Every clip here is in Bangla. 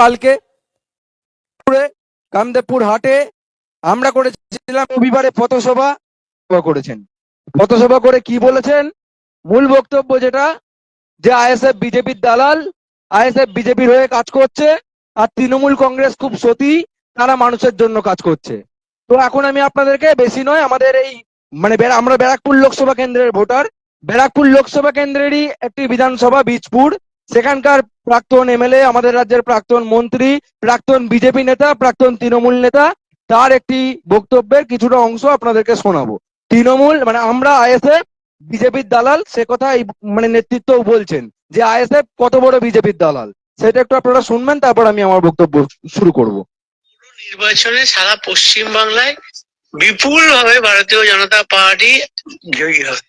কালকে কামদেবপুর হাটে আমরা করেছিলাম, রবিবারে পথসভা করেছেন। পথসভা করে কি বলেছেন? মূল বক্তব্য যেটা, যে আইএসএফ, বিজেপির দালাল, আইএসএফ, বিজেপির হয়ে কাজ করছে, আর তৃণমূল কংগ্রেস খুব সতী, তারা মানুষের জন্য কাজ করছে। তো এখন আমি আপনাদেরকে, বেশি নয়, আমাদের এই মানে আমরা ব্যারাকপুর লোকসভা কেন্দ্রের ভোটার। ব্যারাকপুর লোকসভা কেন্দ্রেরই একটি বিধানসভা, বীজপুর। সেখানকার প্রাক্তন এমএলএ আমাদের রাজ্যের প্রাক্তন মন্ত্রী প্রাক্তন বিজেপি নেতা প্রাক্তন তৃণমূল নেতা তার একটি বক্তব্যের কিছুটা অংশ আপনাদেরকে শোনাবো। তৃণমূল মানে আমরা আইএসএফ বিজেপির দালাল সে কথা এই মানে নেতৃত্ব বলছেন যে আইএসএফ কত বড় বিজেপির দালাল। সেটা একটু আপনারা শুনবেন তারপর আমি আমার বক্তব্য শুরু করব। নির্বাচনে সারা পশ্চিম বাংলায় বিপুল ভাবে ভারতীয় জনতা পার্টি জয়ী হবে।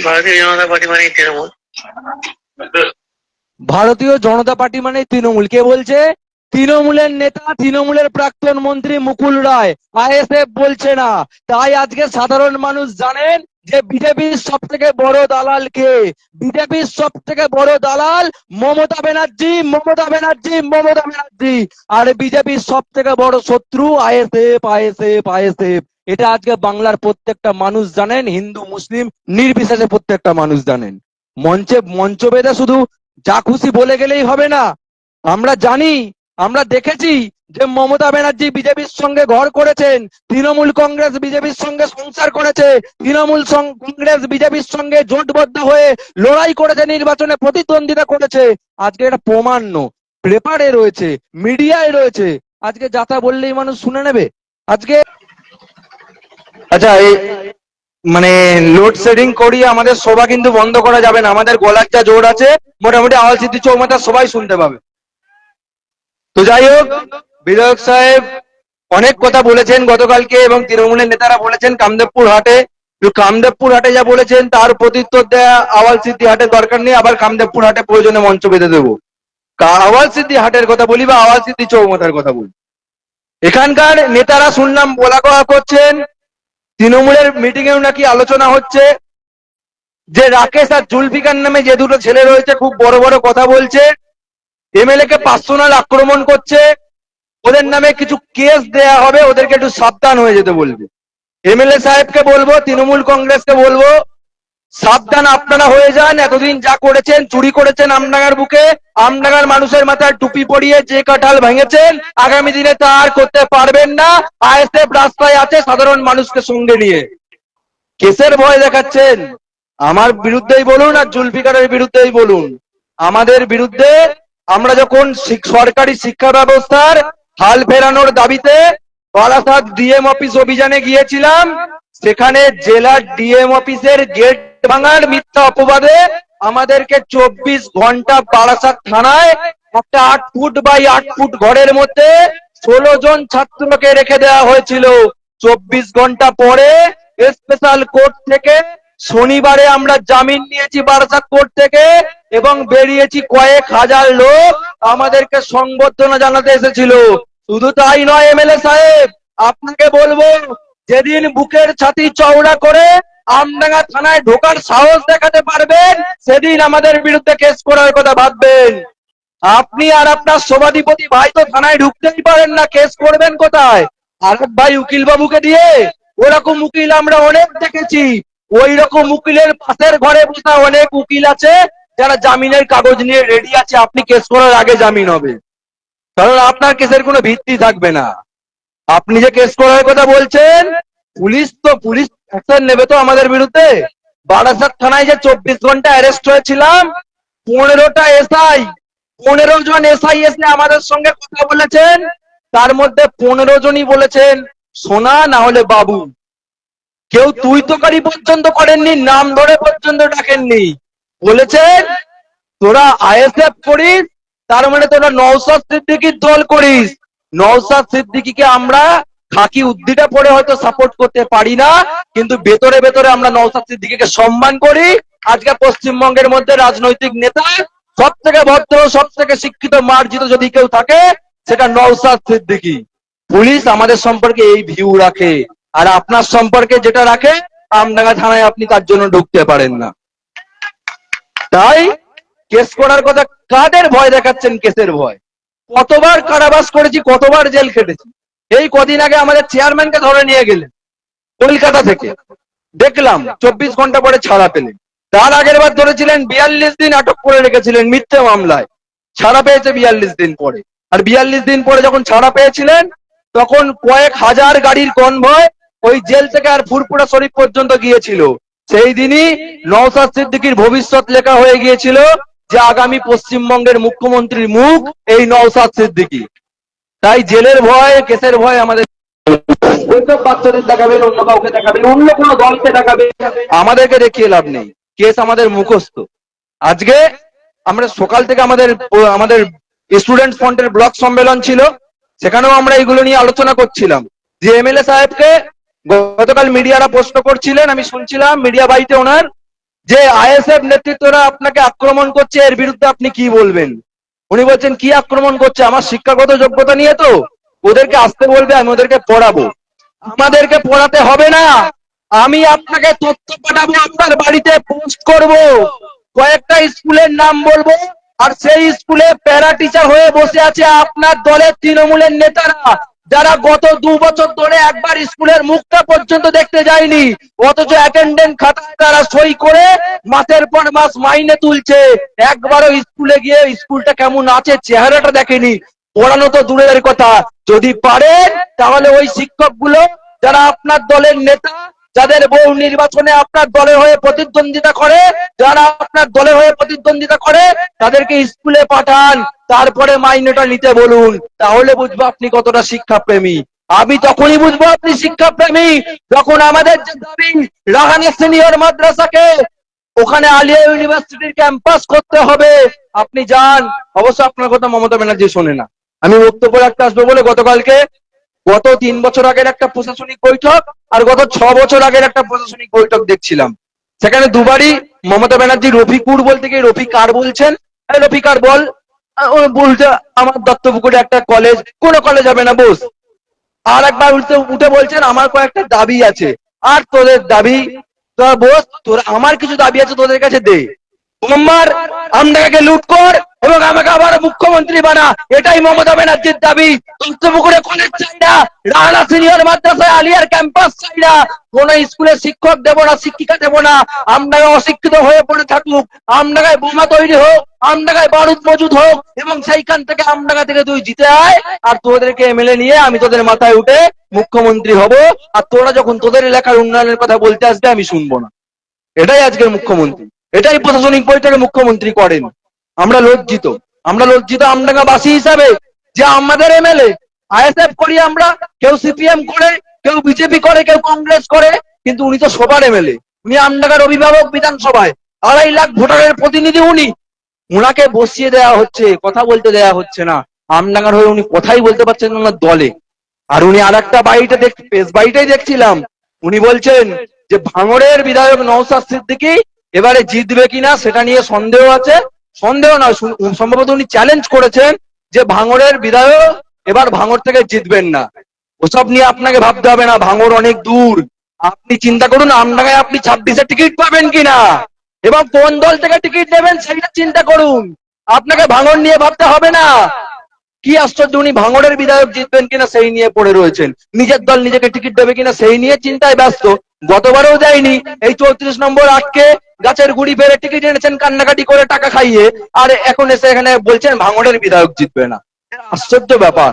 ভারতীয় জনতা পার্টি তৃণমূল ভারতীয় জনতা পার্টি মানে তৃণমূল। কে বলছে? তৃণমূলের নেতা, তৃণমূলের প্রাক্তন মন্ত্রী মুকুল রায়, আইএসএফ বলছে না। তাই আজকে সাধারণ মানুষ জানেন যে বিজেপির সব থেকে বড় দালাল কে? বিজেপির সব থেকে বড় দালাল মমতা ব্যানার্জি মমতা ব্যানার্জি মমতা ব্যানার্জি। আর বিজেপির সব থেকে বড় শত্রু আইএসএফ আইএসএফ আইএসএফ। এটা আজকে বাংলার প্রত্যেকটা মানুষ জানেন, হিন্দু, মুসলিম, নির্বিশেষে প্রত্যেকটা মানুষ জানেন। মঞ্চে মঞ্চ বেঁধে শুধু যা খুশি বলে গেলেই হবে না। আমরা জানি আমরা দেখেছি যে মমতা ব্যানার্জি বিজেপির সঙ্গে ঘর করেছেন, তৃণমূল কংগ্রেস বিজেপির সঙ্গে সংসার করেছে, তৃণমূল কংগ্রেস বিজেপির সঙ্গে জোটবদ্ধ হয়ে লড়াই করেছে, নির্বাচনে প্রতিদ্বন্দ্বিতা করেছে। আজকে এটা প্রমাণ্য পেপারে রয়েছে, মিডিয়ায় রয়েছে। আজকে যাতা বললেই মানুষ শুনে নেবে। আজকে আচ্ছা এই মানে লোডশেডিং করিয়ে আমাদের সভা কিন্তু বন্ধ করা যাবে না। আমাদের গলার যা জোর আছে, মোটামুটি আওয়াজ চৌমাথা সবাই শুনতে পাবে। তো যাই হোক, বিধায়ক সাহেব অনেক কথা বলেছেন গতকালকে এবং তৃণমূলের নেতারা বলেছেন কামদেবপুর হাটে। কামদেবপুর হাটে যা বলেছেন তার প্রত্যুত্তর দেয়া আওয়াল সিদ্ধি হাটের দরকার নেই, আবার কামদেবপুর হাটে প্রয়োজনে মঞ্চ বেঁধে দেবো। আওয়াল সিদ্ধি হাটের কথা বলি বা আওয়াল সিদ্ধি চৌমাথার কথা বলি। এখানকার নেতারা শুনলাম বলা কওয়া করছেন, তৃণমূলের মিটিং এও নাকি আলোচনা হচ্ছে, যে রাকেশ আর জুলফিকার নামে যে দুটো ছেলে রয়েছে, খুব বড় বড় কথা বলছে এমএলএ কে পার্সোনাল আক্রমণ করছে। ওদের নামে কিছু কেস দেয়া হবে, ওদেরকে একটু সাবধান হয়ে যেতে বলবে। এমএলএ সাহেবকে বলব, তৃণমূল কংগ্রেসকে বলব, সাবধান আপনারা হয়ে যান, এতদিন যা করেছেন, চুরি করেছেন আমডাঙ্গার বুকে, আমডাঙ্গার মানুষের মাথায় টুপি পরিয়ে যে কাঁঠাল ভেঙেছেন, আগামী দিনে তা আর করতে পারবেন না। আইএসএফ রাস্তায় আছে, সাধারণ মানুষকে সঙ্গে নিয়ে। কেসের ভয় দেখাচ্ছেন। আমার বিরুদ্ধেই বলুন আর জুলফিকারের বিরুদ্ধেই বলুন। আমাদের বিরুদ্ধে আমরা যখন সরকারি শিক্ষা ব্যবস্থার হাল ফেরানোর দাবিতে বারাসাত ডিএম অফিস অভিযানে গিয়েছিলাম, সেখানে জেলার ডিএম অফিসের গেট ভাঙার মিথ্যা অপবাদে আমাদেরকে চব্বিশ ঘণ্টা বারাসাত থানায় একটা আট ফুট বাই আট ফুট ঘরের মধ্যে ষোলো জন ছাত্রকে রেখে দেওয়া হয়েছিল। চব্বিশ ঘণ্টা পরে স্পেশাল কোর্ট থেকে শনিবারে আমরা জামিন নিয়েছি বারাসাত কোর্ট থেকে। এবং বেরিয়েছি কয়েক হাজার লোক আমাদেরকে সংবর্ধনা জানাতে এসেছিল। শুধু তাই নয়, এমএলএ সাহেব, আপনাকে বলব, যেদিন বুকের ছাতি চওড়া করে আমডাঙ্গা থানায় ঢোকার সাহস দেখাতে পারবেন, সেদিন আমাদের বিরুদ্ধে কেস করার কথা ভাববেন। আপনি আর আপনার সভাধিপতি ভাই তো থানায় ঢুকতেই পারেন না, কেস করবেন কোথায়? আর ভাই উকিল বাবুকে দিয়ে, ওরকম উকিল আমরা অনেক দেখেছি। ওই রকম উকিলের পাশের ঘরে বসা অনেক উকিল আছে যারা জামিনের কাগজ নিয়ে রেডি আছে, আপনি কেস করার আগে জামিন হবে। কারণ আপনার কেসের কোনো ভিত্তি থাকবে না। আপনি যে কেস করার কথা বলছেন, পুলিশ তো, পুলিশ অ্যাকশন নেবে তো আমাদের বিরুদ্ধে। বারাসাত থানায় যে চব্বিশ ঘণ্টা অ্যারেস্ট হয়েছিলাম, পনেরোটা এসআই পনেরো জন এসআই এসে আমাদের সঙ্গে কথা বলেছেন। তার মধ্যে পনেরো জনই বলেছেন, সোনা না হলে বাবু। কেউ তুই তোকারি পর্যন্ত করেননি, নাম ধরে পর্যন্ত ডাকেননি। বলেছেন, তোরা আইএসএফ করিস, তার মানে তোরা নৌসাদ সিদ্দিকির দল করিস। নৌসাদ সিদ্দিকিকে আমরা খাকি উদ্দিটা পরে হয়তো সাপোর্ট করতে পারি না, কিন্তু ভেতরে ভেতরে আমরা নৌসাদ সিদ্দিকিকে সম্মান করি। আজকে পশ্চিমবঙ্গের মধ্যে রাজনৈতিক নেতা সব থেকে ভদ্র সব থেকে শিক্ষিত, মার্জিত যদি কেউ থাকে, সেটা নৌসাদ সিদ্দিকি। পুলিশ আমাদের সম্পর্কে এই ভিউ রাখে। আর আপনার সম্পর্কে যেটা রাখে, আমডাঙ্গা থানায় আপনি তার জন্য ঢুকতে পারেন না। তাই কেস করার কথা কাদের ভয় দেখাচ্ছেন কেসের ভয়? কতবার কারাবাস করেছি, কতবার জেল খেটেছি। এই কদিন আগে আমাদের চেয়ারম্যানকে ধরে নিয়ে গেলেন, কলকাতা থেকে। দেখলাম, চব্বিশ ঘণ্টা পরে ছাড়া পেলেন। তার আগের বার ধরেছিলেন, বিয়াল্লিশ দিন আটক করে রেখেছিলেন মিথ্যে মামলায়। ছাড়া পেয়েছে বিয়াল্লিশ দিন পরে। আর বিয়াল্লিশ দিন পরে যখন ছাড়া পেয়েছিলেন, তখন কয়েক হাজার গাড়ির কনভয় ওই জেল থেকে আর ফুরপুরা শরীফ পর্যন্ত গিয়েছিল। সেই দিনই নওসাদ সিদ্দিকির ভবিষ্যৎ লেখা হয়ে গিয়েছিল যে আগামী পশ্চিমবঙ্গের মুখ্যমন্ত্রীর মুখ এই নওসাদ সিদ্দিকি। তাই জেলের ভয় কেসের ভয় আমাদের ওইসব বাচ্চাদের দেখাবেন অন্য কাউকে দেখাবেন অন্য কোনো দলকে দেখাবেন। আমাদেরকে দেখিয়ে লাভ নেই। কেস আমাদের মুখস্থ। আজকে আমরা সকাল থেকে আমাদের আমাদের স্টুডেন্ট ফ্রন্টের ব্লক সম্মেলন ছিল। সেখানেও আমরা এগুলো নিয়ে আলোচনা করছিলাম। যে এমএলএ সাহেবকে গতকাল মিডিয়ারা প্রশ্ন করছিলেন, আমি শুনছিলাম মিডিয়া বাড়িতে ওনার, যে আইএসএফ নেতৃত্বরা আপনাকে আক্রমণ করছে, এর বিরুদ্ধে আপনি কি বলবেন? উনি বলছেন, কি আক্রমণ করছে? আমার শিক্ষাগত যোগ্যতা নিয়ে তো ওদেরকে আসতে বলবে, আমি ওদেরকে পড়াবো। আমাদেরকে পড়াতে হবে না। আমি আপনাকে তথ্য পাঠাবো, আপনার বাড়িতে পোস্ট করব। কয়েকটা স্কুলের নাম বলব, আর সেই স্কুলে প্যারা টিচার হয়ে বসে আছে আপনার দলের তৃণমূলের নেতারা। যারা গত দু বছর ধরে একবার স্কুলের মুখটা পর্যন্ত দেখতে যায়নি, অথচ অ্যাটেন্ডেন্ট খাতায় তারা সই করে মাসের পর মাস মাইনে তুলছে। একবারও স্কুলে গিয়ে স্কুলটা কেমন আছে, চেহারাটা দেখেনি। পড়ানো তো দূরের কথা। যদি পারেন, তাহলে ওই শিক্ষকগুলো, যারা আপনার দলের নেতা যাদের বউ নির্বাচনে আপনার দলের হয়ে প্রতিদ্বন্দ্বিতা করে, যারা আপনার দলের হয়ে প্রতিদ্বন্দ্বিতা করে, তাদেরকে স্কুলে পাঠান, তারপরে মাইনেটা নিতে বলুন। তাহলে বুঝব আপনি কতটা শিক্ষাপ্রেমী। আমি তখনই বুঝব আপনি শিক্ষাপ্রেমী, যখন আমাদের রাহানি সিনিয়র মাদ্রাসাকে, ওখানে আলিয়া ইউনিভার্সিটির ক্যাম্পাস করতে হবে। আপনি যান। অবশ্য আপনার কথা মমতা ব্যানার্জি শোনে না। আমি বক্তব্য রাখতে আসব বলে গতকালকে গত তিন বছর আগের একটা প্রশাসনিক বৈঠক আর গত ছ বছর আগের একটা প্রশাসনিক বৈঠক দেখছিলাম। সেখানে দুবারই মমতা ব্যানার্জি রফিকুর বলতে গিয়ে রফিকার বলছেন? এই রফিকার বল? বলছে, আমার দত্তপুকুরে একটা কলেজ কোনো কলেজ হবে না, বোস। আর একবার উঠতে, উঠে বলছেন, আমার কয়েকটা দাবি আছে। আর তোদের দাবি, তোরা বোস, তোর, আমার কিছু দাবি আছে তোদের কাছে দে। সোমবার আমদাকে লুট কর এবং আমাকে আবার মুখ্যমন্ত্রী বানা। এটাই মমতা ব্যানার্জির দাবি। তন্ত্রপুকুরে কলেজ চাই না সিনিয়র মাদ্রাসায় আলিয়ার ক্যাম্পাস চাই না। কোন স্কুলে শিক্ষক দেব না, শিক্ষিকা দেব না। আমদাকে অশিক্ষিত হয়ে পড়ে থাকুক। আমদাগায় বোমা তৈরি হোক আমদাগায় বারুদ মজুদ হোক এবং সেইখান থেকে আমদাগা থেকে তুই জিতে আয়। আর তোদেরকে এমএলএ নিয়ে আমি তোদের মাথায় উঠে মুখ্যমন্ত্রী হব। আর তোরা যখন তোদের এলাকার উন্নয়নের কথা বলতে আসবে, আমি শুনব না। এটাই আজকের মুখ্যমন্ত্রী। এটাই প্রশাসনিক বৈঠকে মুখ্যমন্ত্রী করেন। আমরা লজ্জিত। আমরা লজ্জিত আমডাঙ্গাবাসী হিসাবে যে আমাদের এমএলএ আইএসএফ করি আমরা, কেউ সিপিএম করে, কেউ বিজেপি করে, কেউ কংগ্রেস করে, কিন্তু উনি তো সবার এমএলএ উনি আমডাঙ্গার অভিভাবক বিধানসভায়। আড়াই লাখ ভোটারের প্রতিনিধি উনি। উনাকে বসিয়ে দেওয়া হচ্ছে, কথা বলতে দেওয়া হচ্ছে না। আমডাঙ্গার হয়ে উনি কথাই বলতে পারছেন ওনার দলে। আর উনি আর একটা বাড়িটা দেখ পেস বাড়িটাই দেখছিলাম। উনি বলছেন যে ভাঙড়ের বিধায়ক নওসাদ সিদ্দিকী এবারে জিতবে কিনা সেটা নিয়ে সন্দেহ আছে। সন্দেহ নয় সম্ভবত উনি চ্যালেঞ্জ করেছেন যে ভাঙরের বিধায়ক এবার ভাঙর থেকে জিতবেন না। ওসব নিয়ে আপনাকে ভাবতে হবে না ভাঙর অনেক দূর। আপনি চিন্তা করুন আমডাঙ্গায় আপনি ছাব্বিশে টিকিট পাবেন কিনা। এবং কোন দল থেকে টিকিট নেবেন সেইটা চিন্তা করুন। আপনাকে ভাঙর নিয়ে ভাবতে হবে না। কি আশ্চর্য, উনি ভাঙড়ের বিধায়ক জিতবেন কিনা সেই নিয়ে পড়ে রয়েছেন। নিজের দল নিজেকে টিকিট দেবে কিনা সেই নিয়ে চিন্তায় ব্যস্ত। গতবারও যায়নি এই চৌত্রিশ নম্বর আটকে গাছের গুড়ি ফেলে টিকিট এনেছেন কান্নাকাটি করে টাকা খাইয়ে। আর এখন এসে এখানে বলছেন ভাঙড়ের বিধায়ক জিতবে না। আশ্চর্য ব্যাপার।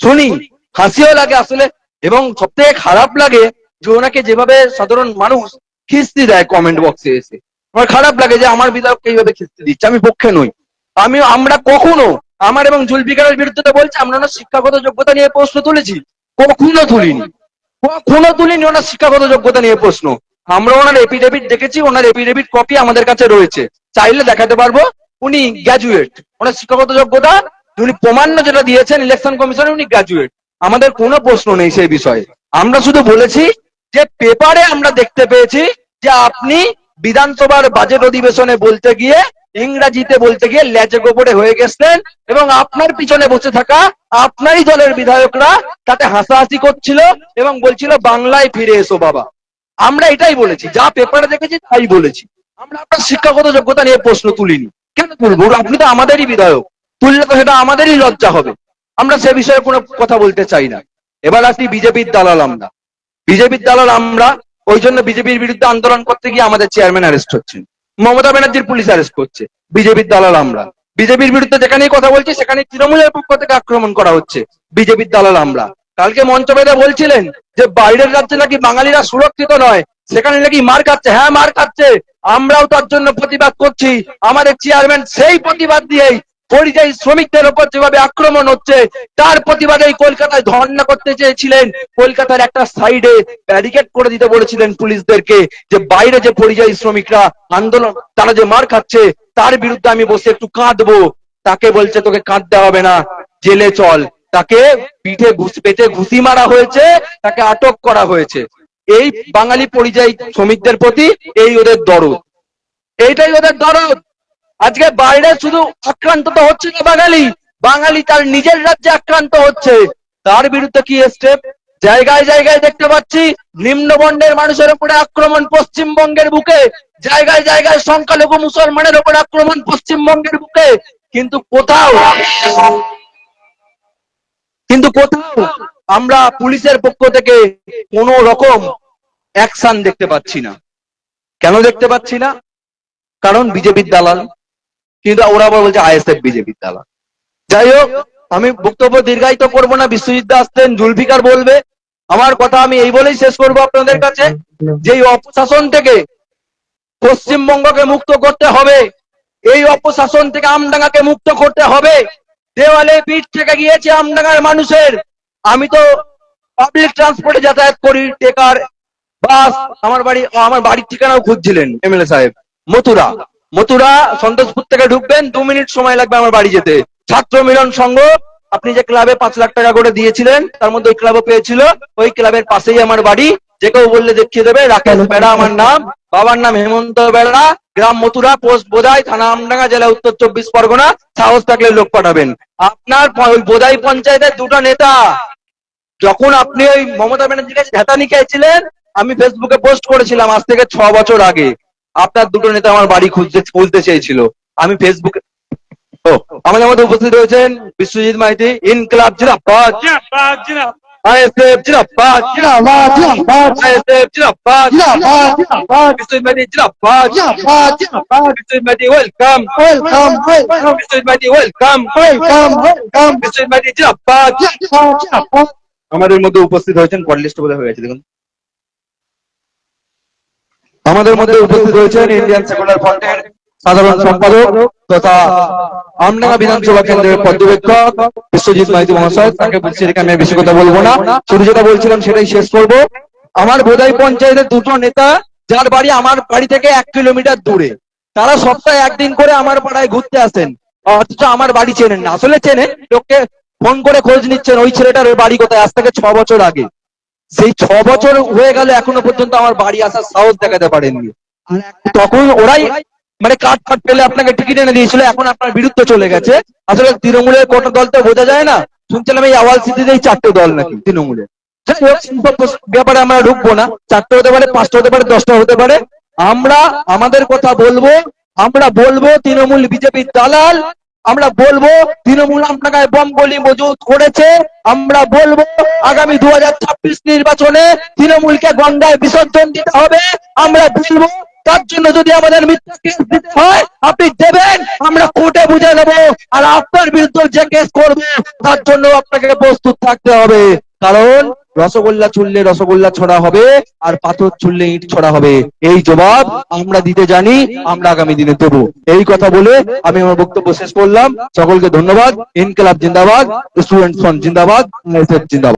শুনি, হাসিও লাগে আসলে এবং সব থেকে খারাপ লাগে যে ওনাকে যেভাবে সাধারণ মানুষ খিস্তি দেয় কমেন্ট বক্সে এসে। আমার খারাপ লাগে যে আমার বিধায়ককে এইভাবে খিস্তি দিচ্ছে, আমি পক্ষে নই। আমি, আমরা কখনো আমার এবং জুলফিকারের বিরুদ্ধে বলছে, আমরা ওনার শিক্ষাগত যোগ্যতা নিয়ে প্রশ্ন তুলেছি। কখনো তুলিনি। কখনো তুলিনি ওনার শিক্ষাগত যোগ্যতা নিয়ে প্রশ্ন। আমরা ওনার এপিডেভিট দেখেছি, ওনার এপিডেভিট কপি আমাদের কাছে রয়েছে। চাইলে দেখাতে পারব, উনি গ্র্যাজুয়েট ওনার শিক্ষাগত যোগ্যতা, উনি প্রমাণ্য যেটা দিয়েছেন ইলেকশন কমিশনে উনি গ্র্যাজুয়েট আমাদের কোনো প্রশ্ন নেই সেই বিষয়ে। আমরা শুধু বলেছি যে পেপারে আমরা দেখতে পেয়েছি যে আপনি বিধানসভার বাজেট অধিবেশনে বলতে গিয়ে ইংরাজিতে বলতে গিয়ে ল্যাচে গোপরে হয়ে গেছেন এবং আপনার পিছনে বসে থাকা আপনারই দলের বিধায়করা তাতে হাসাহাসি করছিল এবং বলছিল, বাংলায় ফিরে এসো বাবা। আমরা এটাই বলেছি, যা পেপারে দেখেছি তাই বলেছি। আমরা আপনার শিক্ষাগত যোগ্যতা নিয়ে প্রশ্ন তুলিনি। কেন তুলবো? আপনি তো আমাদেরই বিধায়ক। তুললে তো সেটা আমাদেরই লজ্জা হবে। আমরা সে বিষয়ে কোনো কথা বলতে চাই না। এবার আসি বিজেপির দালাল আমরা। বিজেপির দালাল আমরা, ওই জন্য বিজেপির বিরুদ্ধে আন্দোলন করতে গিয়ে আমাদের চেয়ারম্যান অ্যারেস্ট হচ্ছে মমতা ব্যানার্জির পুলিশ অ্যারেস্ট করছে, বিজেপির দালাল আমরা বিজেপির বিরুদ্ধে যেখানেই কথা বলছি, সেখানে তৃণমূলের পক্ষ থেকে আক্রমণ করা হচ্ছে, বিজেপির দালাল আমরা কালকে মঞ্চ বেঁধে বলছিলেন যে, বাইরের রাজ্যে নাকি বাঙালিরা সুরক্ষিত নয়, সেখানে নাকি মার খাচ্ছে। হ্যাঁ মার খাচ্ছে। আমরাও তার জন্য প্রতিবাদ করছি। আমাদের চেয়ারম্যান সেই প্রতিবাদ দিয়েই পরিযায়ী শ্রমিকদের ওপর যেভাবে আক্রমণ হচ্ছে, তার প্রতিবাদে কলকাতায় ধর্ণা করতে চেয়েছিলেন। কলকাতার একটা সাইডে ব্যারিকেড করে দিতে বলেছিলেন পুলিশদেরকে যে বাইরে যে পরিযায়ী শ্রমিকরা আন্দোলন, তারা যে মার খাচ্ছে, তার বিরুদ্ধে আমি বসে একটু কাঁদবো। তাকে বলছে, তোকে কাঁদতে হবে না, জেলে চল। তাকে পিঠে ঘুষ, পেটে ঘুষি মারা হয়েছে, তাকে আটক করা হয়েছে। এই বাঙালি পরিযায়ী শ্রমিকদের প্রতি এই ওদের দরদ। এইটাই ওদের দরদ। আজকে বাইরে শুধু আক্রান্ত তো হচ্ছে না বাঙালি? বাঙালি তার নিজের রাজ্যে আক্রান্ত হচ্ছে। তার বিরুদ্ধে কি স্টেপ জায়গায় জায়গায় দেখতে পাচ্ছি নিম্নবর্ণের মানুষের উপরে আক্রমণ পশ্চিমবঙ্গের বুকে। জায়গায় জায়গায় সংখ্যালঘু মুসলমানের উপর আক্রমণ পশ্চিমবঙ্গের বুকে। কিন্তু কোথাও কিন্তু কোথাও আমরা পুলিশের পক্ষ থেকে কোন রকম অ্যাকশন দেখতে পাচ্ছি না। কেন দেখতে পাচ্ছি না? কারণ বিজেপির দালাল। কিন্তু ওরা আবার বলছে আইএসএফ বিজেপির দালাল যাই হোক, আমি বক্তব্য দীর্ঘায়িত করব না, বিশ্বজিৎ আসতেন জুলফিকার বলবে। আমার কথা আমি এই বলেই শেষ করব আপনাদের কাছে, যে অপশাসন থেকে পশ্চিমবঙ্গকে মুক্ত করতে হবে, এই অপশাসন থেকে আমডাঙ্গাকে মুক্ত করতে হবে। দেওয়ালে পিঠ থেকে গিয়েছে আমডাঙ্গার মানুষের। আমি তো পাবলিক ট্রান্সপোর্টে যাতায়াত করি, টেকার, বাস, আমার বাড়ি, আমার বাড়ির ঠিকানাও খুঁজছিলেন এমএলএ সাহেব, মথুরা। মথুরা, সন্তোষপুর থেকে ঢুকবেন, দু মিনিট সময় লাগবে আমার বাড়ি যেতে। ছাত্র মিলন সংঘ, আপনি যে ক্লাবে পাঁচ লাখ টাকা করে দিয়েছিলেন, তার মধ্যে ওই ক্লাবও পেয়েছিল, ওই ক্লাবের পাশেই আমার বাড়ি, যে কেউ বললে দেখিয়ে দেবে, রাকেশ বেড়া আমার নাম, বাবার নাম হেমন্ত বেড়া, গ্রাম মথুরা, পোস্ট বোধাই থানা আমডাঙ্গা, জেলা উত্তর চব্বিশ পরগনা, সাহস থাকলে লোক পাঠাবেন। আপনার ওই বোধাই পঞ্চায়েতের দুটো নেতা। যখন আপনি ওই মমতা ব্যানার্জির কাছে ঝাঁটানি খেয়েছিলেন, আমি ফেসবুকে পোস্ট করেছিলাম আজ থেকে ছ বছর আগে। আপনার দুটো নেতা আমার বাড়ি খুঁজতে খুঁজতে চেয়েছিল। আমি ফেসবুকে ও আমাদের মধ্যে উপস্থিত রয়েছেন বিশ্বজিৎ মাইতি ইনকলাব আইএসএফ আইএসএফ জিন্দাবাদ। Biswajit Maity Biswajit Maity welcome. Welcome welcome. Biswajit Maity welcome. Welcome welcome. Biswajit Maity Zirabad জিন্দাবাদ জিন্দাবাদ। আমাদের মধ্যে উপস্থিত হয়েছেন কল লিস্ট বোধহয় হয়ে গেছে দেখুন। আমাদের মধ্যে উপস্থিত হয়েছেন ইন্ডিয়ান সেকুলার ফ্রন্টের সাধারণ সম্পাদক তথা আমডাঙ্গা বিধানসভা কেন্দ্রের পর্যবেক্ষক বিশ্বজিৎ মাইতি মহাশয়। তাকে বলছি আমি বেশি কথা বলব না। শুধু যেটা বলছিলাম সেটাই শেষ করব। আমার বোধাই পঞ্চায়েতের দুটো নেতা, যার বাড়ি আমার বাড়ি থেকে এক কিলোমিটার দূরে। তারা সপ্তাহে একদিন করে আমার পাড়ায় ঘুরতে আসেন। অথচ আমার বাড়ি চেনেন না। আসলে চেনেন, লোককে ফোন করে খোঁজ নিচ্ছেন ওই ছেলেটার ওর বাড়ি কোথায়? আজ থেকে ছ বছর আগে। সেই ছ বছর হয়ে গেল এখনও পর্যন্ত আমার বাড়ি আসার সাহস দেখাতে পারেননি। তখন ওরাই মানে কাট কাট পেলে আপনাকে টিকিট এনে দিয়েছিল এখন আপনার বিরুদ্ধে চলে গেছে। আসলে তৃণমূলের কটা দল তো বোঝা যায় না। শুনছিলাম এই আওয়াল সিটিতেই চারটে দল নাকি তৃণমূলের। ব্যাপারে আমরা ঢুকবো না। চারটে হতে পারে পাঁচটা হতে পারে দশটা হতে পারে। আমরা আমাদের কথা বলব আমরা বলব তৃণমূল বিজেপির দালাল আমরা বলব, তৃণমূল আপনাকে বম গলি মজুত করেছে। আমরা বলব, আগামী দু নির্বাচনে তৃণমূলকে গঙ্গায় বিসর্জন দিতে হবে। আমরা বলব, তার জন্য যদি আমাদের মিথ্যা কেস দিতে হয়, আপনি দেবেন, আমরা কোর্টে বুঝে নেব। আর আপনার বিরুদ্ধে যে কেস করবে, তার জন্য আপনাকে প্রস্তুত থাকতে হবে। কারণ রসগোল্লা ছুললে রসগোল্লা ছড়া হবে আর পাথর ছুললে ইট ছড়া হবে। এই জবাব আমরা দিতে জানি, আমরা আগামী দিনে দেব। এই কথা বলে আমি আমার বক্তব্য শেষ করলাম। সকলকে ধন্যবাদ। ইনকলাব জিন্দাবাদ। স্টুডেন্ট ফ্রন্ট জিন্দাবাদ। জিন্দাবাদ।